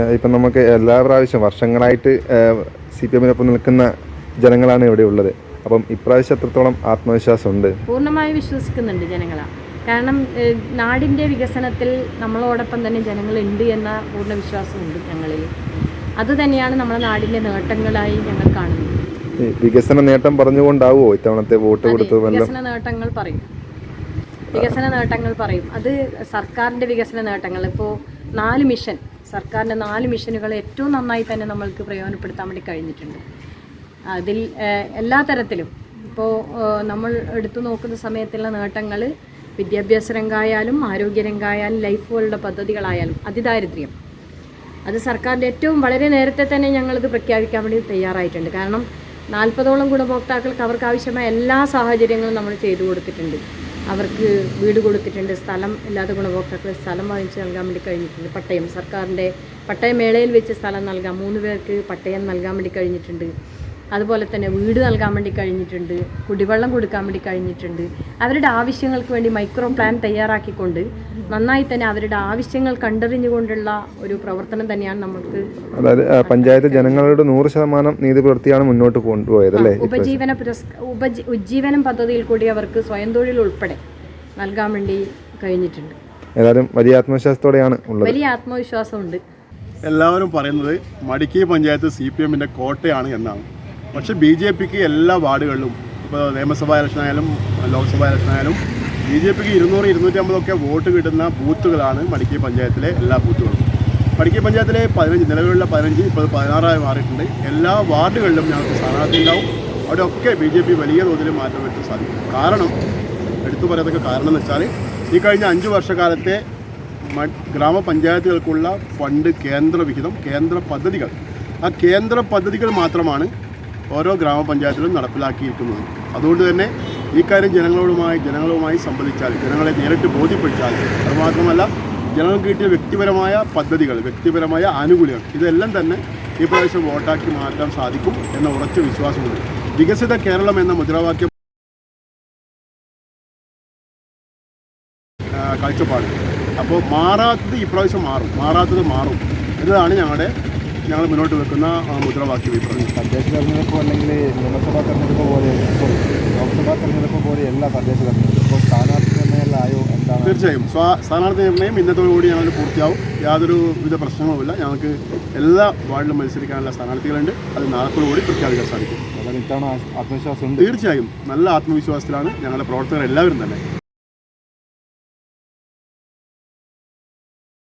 ഇപ്പം നമുക്ക് എല്ലാ പ്രാവശ്യം വർഷങ്ങളായിട്ട് സി പി എമ്മിനൊപ്പം നിൽക്കുന്ന ജനങ്ങളാണ് ഇവിടെ ഉള്ളത്. അപ്പം ഇപ്രാവശ്യം എത്രത്തോളം ആത്മവിശ്വാസം ഉണ്ട് പൂർണമായി വിശ്വസിക്കുന്നുണ്ട് ജനങ്ങളാ. കാരണം നാടിന്റെ വികസനത്തിൽ നമ്മളോടൊപ്പം തന്നെ ജനങ്ങളുണ്ട് എന്ന പൂർണ വിശ്വാസമുണ്ട് ഞങ്ങളിൽ. അതുതന്നെയാണ് നമ്മുടെ നാടിന്റെ നേട്ടങ്ങളായി ഞങ്ങൾ കാണുന്നത്. വികസന നേട്ടം പറഞ്ഞുകൊണ്ടാവോ ഇത്തവണത്തെ വോട്ട് കൊടുത്തു വികസന നേട്ടങ്ങൾ പറയും. വികസന നേട്ടങ്ങൾ പറയും. അത് സർക്കാരിന്റെ വികസന നേട്ടങ്ങൾ. ഇപ്പോൾ നാല് മിഷൻ സർക്കാരിന്റെ നാല് മിഷനുകൾ ഏറ്റവും നന്നായി തന്നെ നമ്മൾക്ക് പ്രയോജനപ്പെടുത്താൻ വേണ്ടി കഴിഞ്ഞിട്ടുണ്ട്. അതിൽ എല്ലാ തരത്തിലും. ഇപ്പോൾ നമ്മൾ എടുത്തു നോക്കുന്ന സമയത്തുള്ള നേട്ടങ്ങൾ വിദ്യാഭ്യാസ രംഗമായാലും ആരോഗ്യ രംഗമായാലും ലൈഫ് പോലുള്ള പദ്ധതികളായാലും അതിദാരിദ്ര്യം. അത് സർക്കാരിന്റെ ഏറ്റവും വളരെ നേരത്തെ തന്നെ ഞങ്ങൾക്ക് പ്രഖ്യാപിക്കാൻ വേണ്ടി തയ്യാറായിട്ടുണ്ട്. കാരണം നാൽപ്പതോളം ഗുണഭോക്താക്കൾക്ക് അവർക്ക് ആവശ്യമായ എല്ലാ സാഹചര്യങ്ങളും നമ്മൾ ചെയ്തു കൊടുത്തിട്ടുണ്ട്. അവർക്ക് വീട് കൊടുത്തിട്ടുണ്ട് സ്ഥലം ഇല്ലാത്ത ഗുണഭോക്താക്കൾ സ്ഥലം വാങ്ങിച്ച് നൽകാൻ വേണ്ടി കഴിഞ്ഞിട്ടുണ്ട്. പട്ടയം സർക്കാരിന്റെ പട്ടയമേളയിൽ വെച്ച് സ്ഥലം നൽകാം മൂന്ന് പേർക്ക് പട്ടയം നൽകാൻ വേണ്ടി കഴിഞ്ഞിട്ടുണ്ട്. അതുപോലെ തന്നെ വീട് നൽകാൻ വേണ്ടി കഴിഞ്ഞിട്ടുണ്ട് കുടിവെള്ളം കൊടുക്കാൻ വേണ്ടി കഴിഞ്ഞിട്ടുണ്ട്. അവരുടെ ആവശ്യങ്ങൾക്ക് വേണ്ടി മൈക്രോ പ്ലാൻ തയ്യാറാക്കിക്കൊണ്ട് നന്നായി തന്നെ അവരുടെ ആവശ്യങ്ങൾ കണ്ടറിഞ്ഞുകൊണ്ടുള്ള ഒരു പ്രവർത്തനം തന്നെയാണ് നമ്മൾക്ക് അതായത് പഞ്ചായത്ത് ജനങ്ങളുടെ നൂറ് ശതമാനം നീതി പുലർത്തിയാണ് മുന്നോട്ട് കൊണ്ടുപോയത് അല്ലേ? ഉപജീവന പുരസ്ക ഉപജീ ഉജ്ജീവനം പദ്ധതിയിൽ കൂടി അവർക്ക് സ്വയം തൊഴിൽ ഉൾപ്പെടെ നൽകാൻ വേണ്ടി കഴിഞ്ഞിട്ടുണ്ട്. ഏതായാലും വലിയ ആത്മവിശ്വാസത്തോടെയാണ് ഉള്ളത്. വലിയ ആത്മവിശ്വാസമുണ്ട്. എല്ലാവരും പറയുന്നത് മടിക്കൈ പഞ്ചായത്ത് സി പി എമ്മിന്റെ കോട്ടയാണ് എന്നാണ്. പക്ഷേ ബി ജെ പിക്ക് എല്ലാ വാർഡുകളിലും ഇപ്പോൾ നിയമസഭാ ഇലക്ഷൻ ആയാലും ലോക്സഭാ ഇലക്ഷൻ ആയാലും ബി ജെ പിക്ക് ഇരുന്നൂറ് ഇരുന്നൂറ്റമ്പതൊക്കെ വോട്ട് കിട്ടുന്ന ബൂത്തുകളാണ് മടിക്കൈ പഞ്ചായത്തിലെ എല്ലാ ബൂത്തുകളും. മടിക്കൈ പഞ്ചായത്തിലെ പതിനഞ്ച് നിലവിലുള്ള പതിനഞ്ച് ഇപ്പോൾ പതിനാറായി മാറിയിട്ടുണ്ട്. എല്ലാ വാർഡുകളിലും ഞങ്ങൾക്ക് സ്ഥാനാർത്ഥി ഉണ്ടാവും. അവിടെയൊക്കെ ബി ജെ പി വലിയ തോതിൽ മാറ്റം വരുത്താൻ സാധിക്കും. കാരണം എടുത്തു പറയത്തക്ക കാരണം എന്ന് വെച്ചാൽ ഈ കഴിഞ്ഞ അഞ്ച് വർഷക്കാലത്തെ ഗ്രാമപഞ്ചായത്തുകൾക്കുള്ള ഫണ്ട് കേന്ദ്രവിഹിതം കേന്ദ്ര പദ്ധതികൾ ആ കേന്ദ്ര പദ്ധതികൾ മാത്രമാണ് ഓരോ ഗ്രാമപഞ്ചായത്തിലും നടപ്പിലാക്കിയിരിക്കുന്നത്. അതുകൊണ്ട് തന്നെ ഈ കാര്യം ജനങ്ങളുമായി ജനങ്ങളുമായി സംബന്ധിച്ചാൽ ജനങ്ങളെ നേരിട്ട് ബോധ്യപ്പെടുത്താൽ അതുമാത്രമല്ല ജനങ്ങൾക്ക് കിട്ടിയ വ്യക്തിപരമായ പദ്ധതികൾ വ്യക്തിപരമായ ആനുകൂല്യങ്ങൾ ഇതെല്ലാം തന്നെ ഈ പ്രാവശ്യം വോട്ടാക്കി മാറ്റാൻ സാധിക്കും എന്ന ഉറച്ച വിശ്വാസമുണ്ട്. വികസിത കേരളം എന്ന മുദ്രാവാക്യം കാഴ്ചപ്പാട്. അപ്പോൾ മാറാത്തത് ഇപ്രാവശ്യം മാറും മാറാത്തത് മാറും എന്നതാണ് ഞങ്ങളുടെ ഞങ്ങൾ മുന്നോട്ട് വെക്കുന്ന മുദ്രാവാക്യം ഇപ്രാവശ്യം തദ്ദേശ തെരഞ്ഞെടുപ്പ് അല്ലെങ്കിൽ നിയമസഭാ തെരഞ്ഞെടുപ്പ് പോലെ ലോക്സഭാ തെരഞ്ഞെടുപ്പ് പോലെയല്ല തദ്ദേശ തെരഞ്ഞെടുപ്പ്. ഇപ്പോൾ സ്ഥാനാർത്ഥി നിർണയമായോ എന്താണ്? തീർച്ചയായും. സ്ഥാനാർത്ഥി നിർണയം ഇന്നത്തോടുകൂടി ഞങ്ങൾ പൂർത്തിയാവും. യാതൊരു വിധ പ്രശ്നങ്ങളുമില്ല. ഞങ്ങൾക്ക് എല്ലാ വാർഡിലും മത്സരിക്കാനുള്ള സ്ഥാനാർത്ഥികളുണ്ട്. അത് നാളത്തോടുകൂടി പ്രഖ്യാപിക്കാൻ സാധിക്കും. അതാണ് ഇത്തവണ ആത്മവിശ്വാസം തീർച്ചയായും. നല്ല ആത്മവിശ്വാസത്തിലാണ് ഞങ്ങളുടെ പ്രവർത്തകർ എല്ലാവരും തന്നെ.